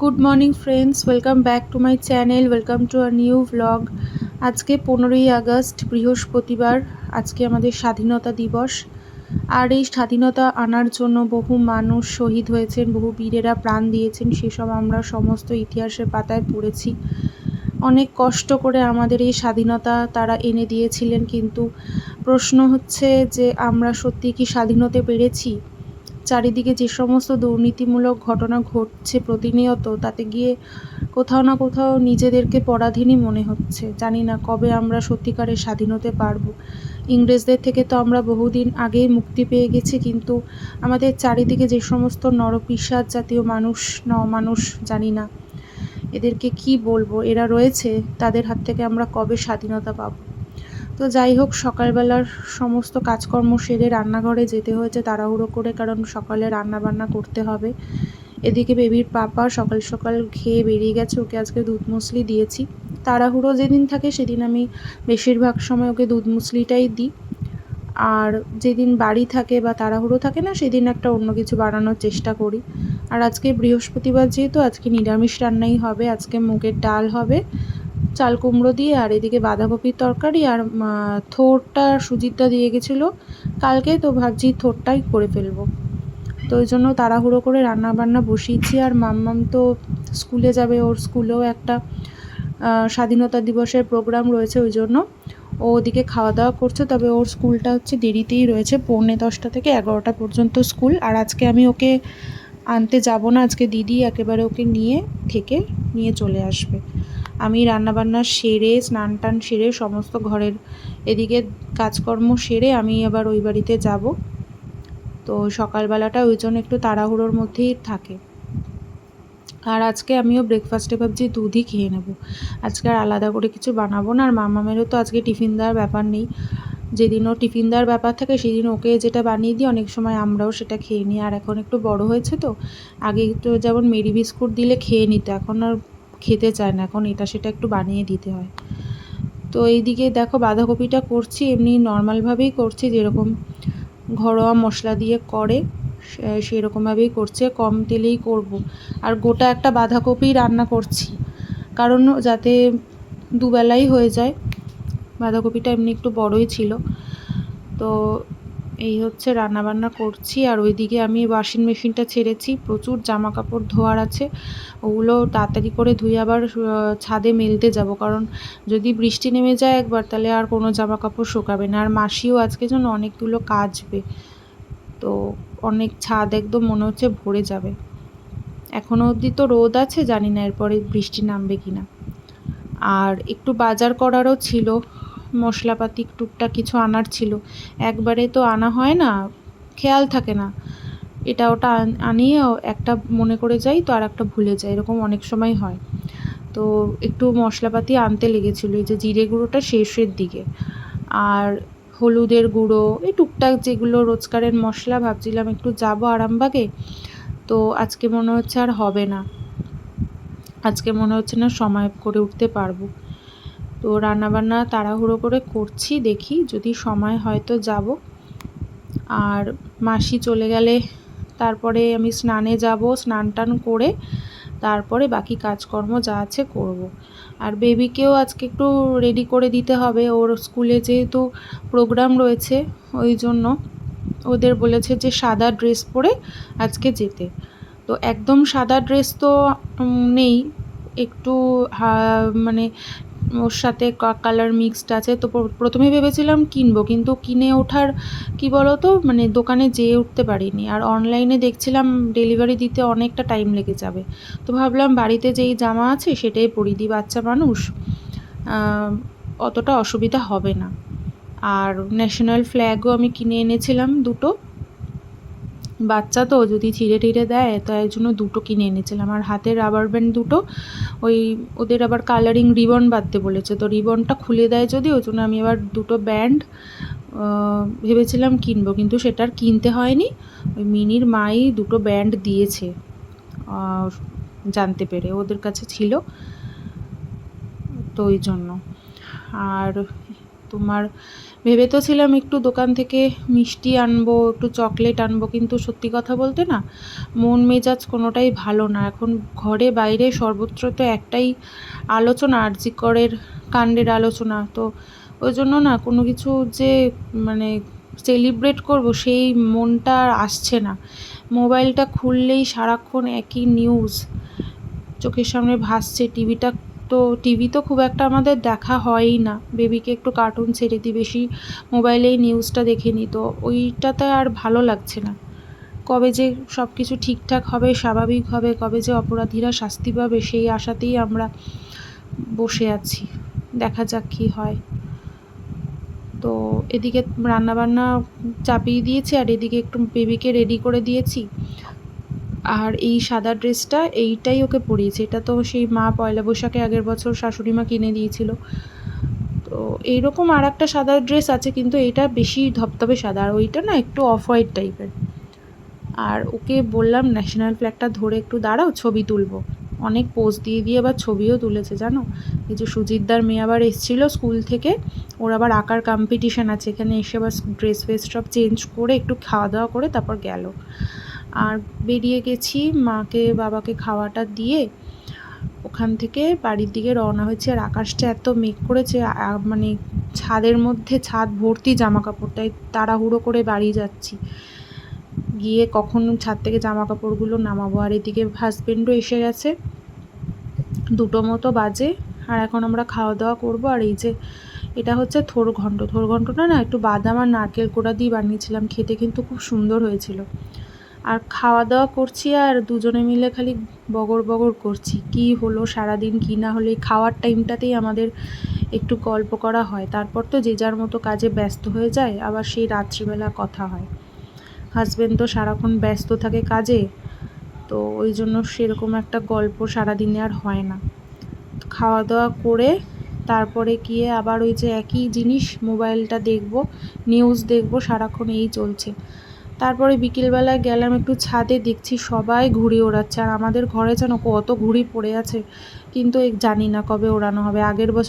Good morning friends welcome back to my channel welcome to our new vlog আজকে পনেরোই August, বৃহস্পতিবার। আজকে আমাদের স্বাধীনতা দিবস। আর এই স্বাধীনতা আনার জন্য বহু মানুষ শহীদ হয়েছেন, বহু বীরেরা প্রাণ দিয়েছেন। সেসব আমরা সমস্ত ইতিহাসের পাতায় পড়েছি। অনেক কষ্ট করে আমাদের এই স্বাধীনতা তারা এনে দিয়েছিলেন। কিন্তু প্রশ্ন হচ্ছে যে, আমরা সত্যি কি স্বাধীন হতে পেরেছি? চারিদিকে যে সমস্ত দুর্নীতিমূলক ঘটনা ঘটছে প্রতিনিয়ত, তাতে গিয়ে কোথাও না কোথাও নিজেদেরকে পরাধীনই মনে হচ্ছে। জানি না কবে আমরা সত্যিকারের স্বাধীন হতে পারব। ইংরেজদের থেকে তো আমরা বহুদিন আগেই মুক্তি পেয়ে গেছি, কিন্তু আমাদের চারিদিকে যে সমস্ত নরপিসাদ জাতীয় মানুষ ন মানুষ জানি না, এদেরকে কি বলব? এরা রয়েছে, তাদের হাত থেকে আমরা কবে স্বাধীনতা পাবো? তো যাই হোক, সকালবেলার সমস্ত কাজকর্ম সেরে রান্নাঘরে যেতে হয়েছে তাড়াহুড়ো করে, কারণ সকালে রান্না বান্না করতে হবে। এদিকে বেবির পাপা সকাল সকাল খেয়ে বেরিয়ে গেছে, ওকে আজকে দুধ মুসলি দিয়েছি। তাড়াহুড়ো যেদিন থাকে সেদিন আমি বেশিরভাগ সময় ওকে দুধ মুসলিটাই দিই। আর যেদিন বাড়ি থাকে বা তাড়াহুড়ো থাকে না, সেদিন একটা অন্য কিছু বানানোর চেষ্টা করি। আর আজকে বৃহস্পতিবার যেহেতু, আজকে নিরামিষ রান্নাই হবে, আজকে মুগের ডাল হবে চাল কুমড়ো দিয়ে আর এদিকে বাঁধাকপির তরকারি আর থোরটা সুজিতটা দিয়ে গেছিল। কালকে তো ভাবছি থোরটাই করে ফেলব। তো ওই জন্য তাড়াহুড়ো করে রান্না বান্না বসিয়েছি আর মাম্মাম তো স্কুলে যাবে, ওর স্কুলেও একটা স্বাধীনতা দিবসের প্রোগ্রাম রয়েছে ওই জন্য। ও ওদিকে খাওয়া দাওয়া করছে, তবে ওর স্কুলটা হচ্ছে দেরিতেই রয়েছে, পৌনে দশটা থেকে এগারোটা পর্যন্ত স্কুল। আর আজকে আমি ওকে আনতে যাব না, আজকে দিদি একেবারে ওকে নিয়ে থেকে নিয়ে চলে আসবে। আমি রান্নাবান্না সেরে, স্নান টান সেরে, সমস্ত ঘরের এদিকে কাজকর্ম সেরে আমি আবার ওই বাড়িতে যাব। তো সকালবেলাটা ওই জন্য একটু তাড়াহুড়োর মধ্যেই থাকে। আর আজকে আমিও ব্রেকফাস্টে ভাবছি দুধই খেয়ে নেব। আজকে আর আলাদা করে কিছু বানাবো না। আর মামামেরও তো আজকে টিফিন দেওয়ার ব্যাপার নেই। যেদিন ও টিফিন দেওয়ার ব্যাপার থাকে, সেদিন ওকে যেটা বানিয়ে দিই, অনেক সময় আমরাও সেটা খেয়ে নিই। আর এখন একটু বড় হয়েছে তো, আগে তো যেমন মেরি বিস্কুট দিলে খেয়ে নিত। এখন আর খেতে চায় না, এখন এটা সেটা একটু বানিয়ে দিতে হয়। তো এইদিকে দেখো বাঁধাকপিটা করছি, এমনি নর্মালভাবেই করছি, যেরকম ঘরোয়া মশলা দিয়ে করে সেরকমভাবেই করছে কম তেলেই করব। আর গোটা একটা বাঁধাকপি রান্না করছি, কারণ যাতে দুবেলাই হয়ে যায়। বাঁধাকপিটা এমনি একটু বড়ই ছিল। তো এই হচ্ছে রান্নাবান্না করছি, আর ওইদিকে আমি ওয়াশিং মেশিনটা ছেড়েছি, প্রচুর জামা কাপড় ধোয়ার আছে, ওগুলো তাড়াতাড়ি করে ধুয়ে আবার ছাদে মেলতে যাব, কারণ যদি বৃষ্টি নেমে যায় একবার, তাহলে আর কোনো জামা কাপড় শোকাবে না, আর মাসিও আজকে যেন অনেকগুলো কাচবে, তো অনেক ছাদ একদম মনে হচ্ছে ভরে যাবে। এখনও অবধি তো রোদ আছে, জানি না এরপরে বৃষ্টি নামবে কি না আর একটু বাজার করারও ছিল মশলাপাতি টুকটাক কিছু আনার ছিল। একবারে তো আনা হয় না, খেয়াল থাকে না। এটা ওটা আনিয়ে একটা মনে করে যাই তো আর একটা ভুলে যাই, এরকম অনেক সময় হয়। তো একটু মশলাপাতি আনতে লেগেছিলো, এই যে জিরে গুঁড়োটা শেষের দিকে। আর হলুদের গুঁড়ো, এই টুকটাক যেগুলো রোজকারের মশলা, ভাবছিলাম একটু যাব আরামবাগে। তো আজকে মনে হচ্ছে আর হবে না। আজকে মনে হচ্ছে না সময় করে উঠতে পারব। তো রান্নাবান্না তাড়াহুড়ো করে করছি, দেখি যদি সময় হয়তো যাব আর মাসি চলে গেলে তারপরে আমি স্নানে যাব, স্নান টান করে তারপরে বাকি কাজকর্ম যা আছে করব। আর বেবিকেও আজকে একটু রেডি করে দিতে হবে, ওর স্কুলে যেহেতু প্রোগ্রাম রয়েছে, ওই জন্য ওদের বলেছে যে সাদা ড্রেস পরে আজকে যেতে তো একদম সাদা ড্রেস তো নেই, একটু মানে ওর সাথে কালার মিক্সড আছে। তো প্রথমে ভেবেছিলাম কিনবো, কিন্তু কিনে ওঠার, কি বলো তো মানে দোকানে যেয়ে উঠতে পারিনি। আর অনলাইনে দেখছিলাম ডেলিভারি দিতে অনেকটা টাইম লেগে যাবে। তো ভাবলাম বাড়িতে যেই জামা আছে সেটাই পরিয়ে দিই বাচ্চা মানুষ। অতটা অসুবিধা হবে না। আর ন্যাশনাল ফ্ল্যাগও আমি কিনে এনেছিলাম দুটো। বাচ্চা তো, যদি ছিঁড়ে টিড়ে দেয় তাই জন্য দুটো কিনে এনেছিলাম। আর হাতের রাবার ব্যান্ড দুটো, ওই ওদের আবার কালারিং রিবন বাঁধতে বলেছে। তো রিবনটা খুলে দেয় যদি, ওই জন্য আমি আবার দুটো ব্যান্ড ভেবেছিলাম কিনবো, কিন্তু সেটা আর কিনতে হয়নি। ওই মিনির মাই দুটো ব্যান্ড দিয়েছে জানতে পেরে, ওদের কাছে ছিল। তো ওই জন্য। আর তোমার ভেবে তো ছিলাম একটু দোকান থেকে মিষ্টি আনব, একটু চকলেট আনব, কিন্তু সত্যি কথা বলতে না, মন মেজাজ কোনোটাই ভালো না। এখন ঘরে বাইরে সর্বত্র তো একটাই আলোচনা, আরজিকরের কাণ্ডের আলোচনা। তো ওই জন্য না কোনো কিছু যে মানে সেলিব্রেট করব সেই মনটা আসছে না। মোবাইলটা খুললেই সারাক্ষণ একই নিউজ চোখের সামনে ভাসছে টিভিটা তো টিভি তো খুব একটা আমাদের দেখা হয়ই না। বেবিকে একটু কার্টুন ছেড়ে দিই বেশি মোবাইলেই নিউজটা দেখে নিই তো ওইটাতে আর ভালো লাগছে না। কবে যে সব কিছু ঠিকঠাক হবে, স্বাভাবিক হবে, কবে যে অপরাধীরা শাস্তি পাবে, সেই আশাতেই আমরা বসে আছি। দেখা যাক কী হয়। তো এদিকে রান্নাবান্না চাপিয়ে দিয়েছি, আর এদিকে একটু বেবিকে রেডি করে দিয়েছি। আর এই সাদা ড্রেসটা এইটাই ওকে পরিয়েছে। এটা তো সেই মা পয়লা বৈশাখে আগের বছর শাশুড়ি মা কিনে দিয়েছিল। তো এইরকম আর একটা সাদা ড্রেস আছে, কিন্তু এটা বেশি ধপধপে সাদা। আর ওইটা না একটু অফ হোয়াইট টাইপের। আর ওকে বললাম, ন্যাশনাল ফ্ল্যাগটা ধরে একটু দাঁড়াও, ছবি তুলবো। অনেক পোজ দিয়ে দিয়ে আবার ছবিও তুলেছে, জানো? এই যে সুজিতদার মেয়ে আবার এসেছিল স্কুল থেকে, ওর আবার আঁকার কম্পিটিশান আছে। এখানে এসে আবার ড্রেস ফ্রেস সব চেঞ্জ করে একটু খাওয়া দাওয়া করে তারপর গেল। আর বেরিয়ে গেছি, মাকে, বাবাকে খাওয়াটা দিয়ে ওখান থেকে বাড়ির দিকে রওনা হয়েছে। আর আকাশটা এত মেঘ করেছে মানে ছাদের মধ্যে ছাদ ভর্তি জামা কাপড় তাই তাড়াহুড়ো করে বাড়ি যাচ্ছি। গিয়ে কখন ছাদ থেকে জামা কাপড়গুলো নামাবো? আর এদিকে হাজবেন্ডও এসে গেছে। দুটো মতো বাজে, আর এখন আমরা খাওয়া দাওয়া করব। আর এই যে এটা হচ্ছে থোর ঘন্ট। থোর ঘন্টটা না, একটু বাদাম আর নারকেল কোড়া দিয়ে বানিয়েছিলাম, খেতে কিন্তু খুব সুন্দর হয়েছিল। আর খাওয়া দাওয়া করছি আর দুজনে মিলে খালি বগর বগর করছি। কি হলো সারাদিন, কি না হলে? এই খাওয়ার টাইমটাতেই আমাদের একটু গল্প করা হয়। তারপর তো যে যার মতো কাজে ব্যস্ত হয়ে যায়, আবার সেই রাত্রিবেলা কথা হয়। হাজব্যান্ড তো সারাক্ষণ ব্যস্ত থাকে কাজে, তো ওই জন্য সেরকম একটা গল্প সারাদিনে আর হয় না। খাওয়া দাওয়া করে তারপরে গিয়ে আবার ওই যে একই জিনিস, মোবাইলটা দেখব নিউজ দেখব, সারাক্ষণ এই চলছে। তারপরে বিকেলবেলায় গেলাম একটু ছাদে, দেখছি সবাই ঘুড়ি ওড়াচ্ছে। আর আমাদের ঘরে যেন কত ঘুড়ি পড়ে আছে, কিন্তু জানি না কবে ওড়ানো হবে। আগের বছর